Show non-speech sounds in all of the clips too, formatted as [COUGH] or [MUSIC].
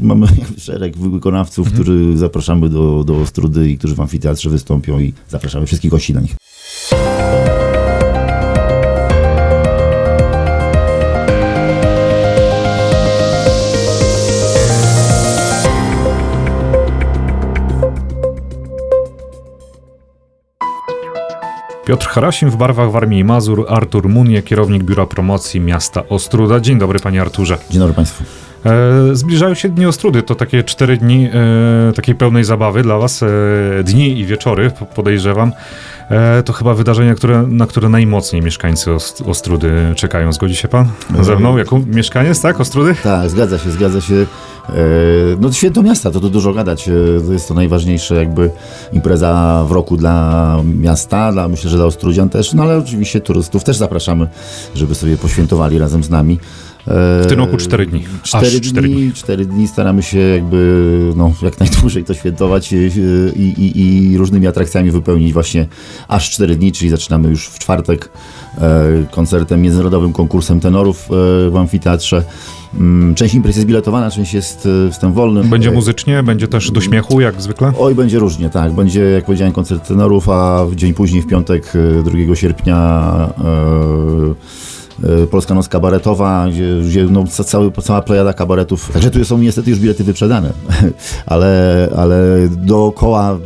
mamy [LAUGHS] szereg wykonawców, których zapraszamy do, do Ostrudy i którzy w amfiteatrze wystąpią i zapraszamy wszystkich gości na nich. Piotr Harasim w barwach w Armii Mazur, Artur Munie, kierownik Biura Promocji Miasta Ostruda. Dzień dobry panie Arturze. Dzień dobry Państwu. E, zbliżają się dni Ostrudy, to takie cztery dni e, takiej pełnej zabawy dla was, e, dni i wieczory po- podejrzewam. E, to chyba wydarzenia, które, na które najmocniej mieszkańcy Ost- Ostrudy czekają. Zgodzi się pan ze mną? Jako mieszkaniec, tak, Ostrudy? Tak, zgadza się, zgadza się. E, No święto miasta, to tu dużo gadać. E, To jest to najważniejsza jakby impreza w roku dla miasta, dla, myślę, że dla Ostrudzian też, no ale oczywiście turystów też zapraszamy, żeby sobie poświętowali razem z nami. E, W tym roku cztery dni. Cztery Aż dni, cztery dni. cztery dni staramy się jakby no, jak najdłużej to świętować e, i, i, i różnymi atrakcjami wypełnić właśnie aż cztery dni, czyli zaczynamy już w czwartek e, koncertem, międzynarodowym konkursem tenorów e, w amfiteatrze. Mm, Część imprez jest biletowana, część jest e, wstęp wolny. Będzie E, muzycznie, będzie też do śmiechu, jak zwykle. Oj, będzie różnie, tak. Będzie, jak powiedziałem, koncert tenorów, a w dzień później, w piątek, e, 2 sierpnia, e, e, Polska Noc Kabaretowa, gdzie, gdzie no, ca- cały, cała plejada kabaretów. Także tu są niestety już bilety wyprzedane, [LAUGHS] ale, ale dookoła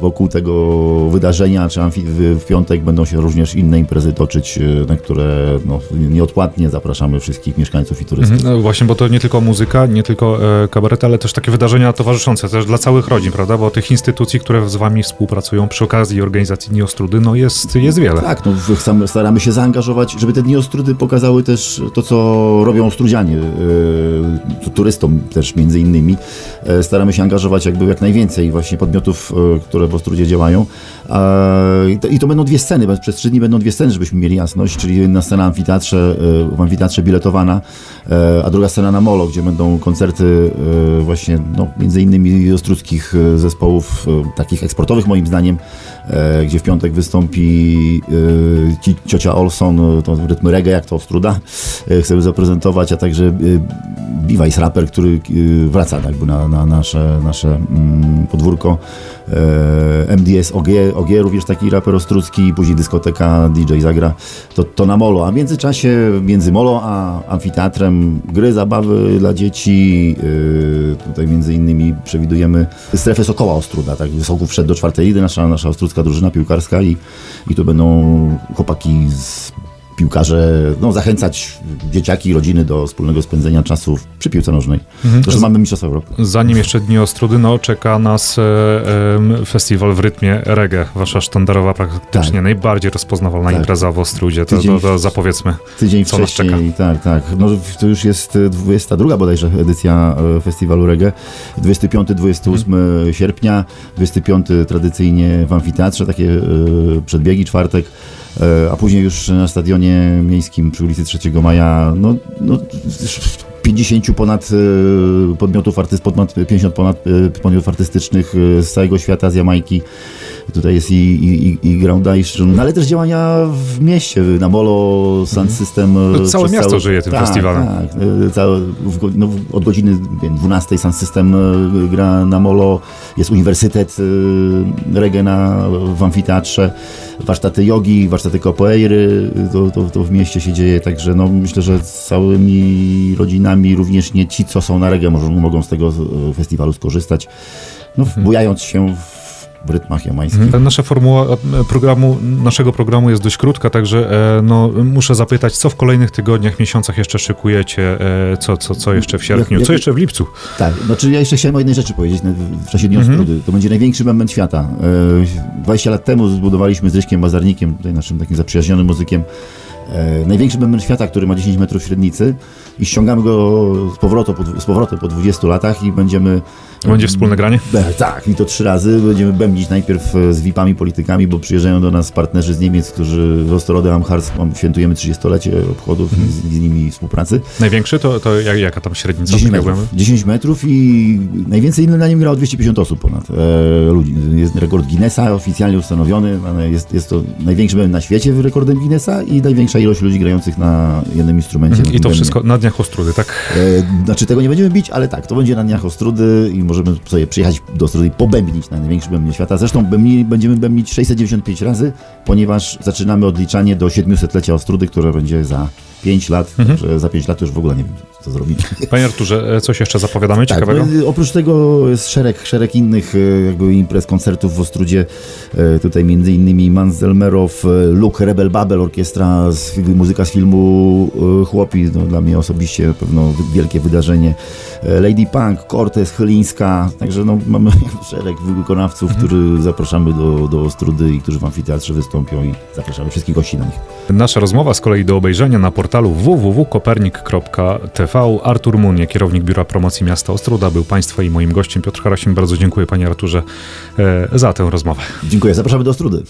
wokół tego wydarzenia, czy w, piątek będą się również inne imprezy toczyć, e, na które no, nieodpłatnie zapraszamy wszystkich mieszkańców i turystów. No właśnie, bo to nie tylko muzyka, nie tylko e, kabarety, ale też takie wydarzenia towarzyszące, też dla całych rodzin, prawda? Bo tych instytucji, które z wami współpracują przy okazji organizacji Dni Ostrudy, no jest, jest wiele. Tak, no, staramy się zaangażować, żeby te dni Ostrudy pokazały też to, co robią Ostrudzianie, yy, turystom też między innymi. E, staramy się angażować jakby jak najwięcej właśnie podmiotów, e, które w Ostrudzie działają. E, i, to, I to będą dwie sceny, przez trzy dni będą dwie sceny, żebyśmy mieli jasność, czyli jedna scena amfiteatrze, e, w amfiteatrze biletowana, e, a druga scena na Molo, gdzie będą koncerty e, właśnie no, między innymi ostrudzkich zespołów, takich eksportowych moim zdaniem, gdzie w piątek wystąpi ci, ciocia Olson, to rytmy reggae, jak to Ostruda, chcemy zaprezentować, a także Bevice Rapper, który wraca jakby na, na nasze, nasze mm, podwórko. E, MDS OG, OG, również taki raper ostrucki, później dyskoteka, DJ zagra, to, to na Molo. A w międzyczasie między Molo a amfiteatrem gry, zabawy dla dzieci. e, tutaj między innymi przewidujemy strefę Sokoła Ostruda. Tak? Soków wszedł do czwartej lidy, nasza, nasza ostrucka drużyna piłkarska i, i tu będą chłopaki z piłkarze, no, zachęcać dzieciaki i rodziny do wspólnego spędzenia czasu przy piłce nożnej. Zresztą mamy Mistrzostwa Europy. Zanim jeszcze Dni Ostrudy, no czeka nas e, em, festiwal w rytmie reggae, wasza sztandarowa praktycznie Tak. najbardziej rozpoznawalna Tak. impreza w Ostrudzie. To, Tydzień- to, to zapowiedzmy. Tydzień Co nas wcześniej, tak, tak. No, to już jest e, 22 bodajże edycja e, festiwalu reggae. 25-28 sierpnia, 25 tradycyjnie w amfiteatrze, takie e, przedbiegi, czwartek, e, a później już na stadionie miejskim przy ulicy 3 Maja, no, no 50 ponad e, podmiotów artyst, ponad 50 ponad e, podmiotów artystycznych e, z całego świata, z Jamajki. Tutaj jest i, i, i, Groundation, no ale też działania w mieście, na Molo, Sound System. e, No, całe miasto żyje tym tak, festiwalem. Tak, e, całe, w, no, od godziny wiem, 12 Sound System e, gra na Molo, jest Uniwersytet e, reggae na, w amfiteatrze, warsztaty jogi, warsztaty capoeiry, to, to, to w mieście się dzieje, także no, myślę, że z całymi rodzinami, również nie ci, co są na reggae, mogą, mogą z tego e, festiwalu skorzystać, no, bujając się w rytmach jamańskich. Mhm. Nasza formuła e, programu, naszego programu jest dość krótka, także e, no, muszę zapytać, co w kolejnych tygodniach, miesiącach jeszcze szykujecie, e, co, co, co jeszcze w sierpniu, co jeszcze w lipcu? Tak, znaczy ja jeszcze chciałem o jednej rzeczy powiedzieć w czasie Dnia Mhm. To będzie największy moment świata. E, 20 lat temu zbudowaliśmy z Ryśkiem Bazarnikiem, tutaj naszym takim zaprzyjaźnionym muzykiem, e, największy bęben świata, który ma 10 metrów średnicy i ściągamy go z powrotem, po, z powrotem po 20 latach i będziemy Będzie wspólne granie? Be, tak, i to trzy razy. Będziemy bębnić najpierw e, z VIP-ami, politykami, bo przyjeżdżają do nas partnerzy z Niemiec, którzy w Osterode am Harz świętujemy 30-lecie obchodów i z, z nimi współpracy. Największy to, to jak, jaka tam średnica? 10 takiego metrów. 10 metrów i najwięcej na nim grało 250 osób ponad e, ludzi. Jest rekord Guinnessa oficjalnie ustanowiony, jest, jest to największy bęben na świecie rekordem Guinnessa i największa ilość ludzi grających na jednym instrumencie. I to wszystko na dniach Ostrudy, tak? E, znaczy tego nie będziemy bić, ale tak, to będzie na dniach Ostrudy i możemy sobie przyjechać do Ostrudy i pobębnić na największy bębnie świata. Zresztą bębni, będziemy bębnić 695 razy, ponieważ zaczynamy odliczanie do 700-lecia Ostrudy, które będzie za 5 lat, Mhm. także za 5 lat już w ogóle nie wiem, co zrobimy. [LAUGHS] Panie Arturze, e, coś jeszcze zapowiadamy Tak, ciekawego? no, oprócz tego jest szereg, szereg innych e, jakby imprez, koncertów w Ostrudzie. E, Tutaj między innymi Manzelmerow, e, Luke, Rebel Babel, orkiestra, muzyka z filmu e, Chłopi, no, dla mnie osobiście na pewno wielkie wydarzenie. E, Lady Punk, Cortez, Chylińska, także no, mamy [LAUGHS] szereg wykonawców, których zapraszamy do, do Ostrudy i którzy w amfiteatrze wystąpią i zapraszamy wszystkich gości na nich. Nasza rozmowa z kolei do obejrzenia na portalu www.kopernik.tv. Artur Munie, kierownik Biura Promocji Miasta Ostruda, był Państwa i moim gościem. Piotr Harasim, bardzo dziękuję Panie Arturze e, za tę rozmowę. Dziękuję, zapraszamy do Ostrudy.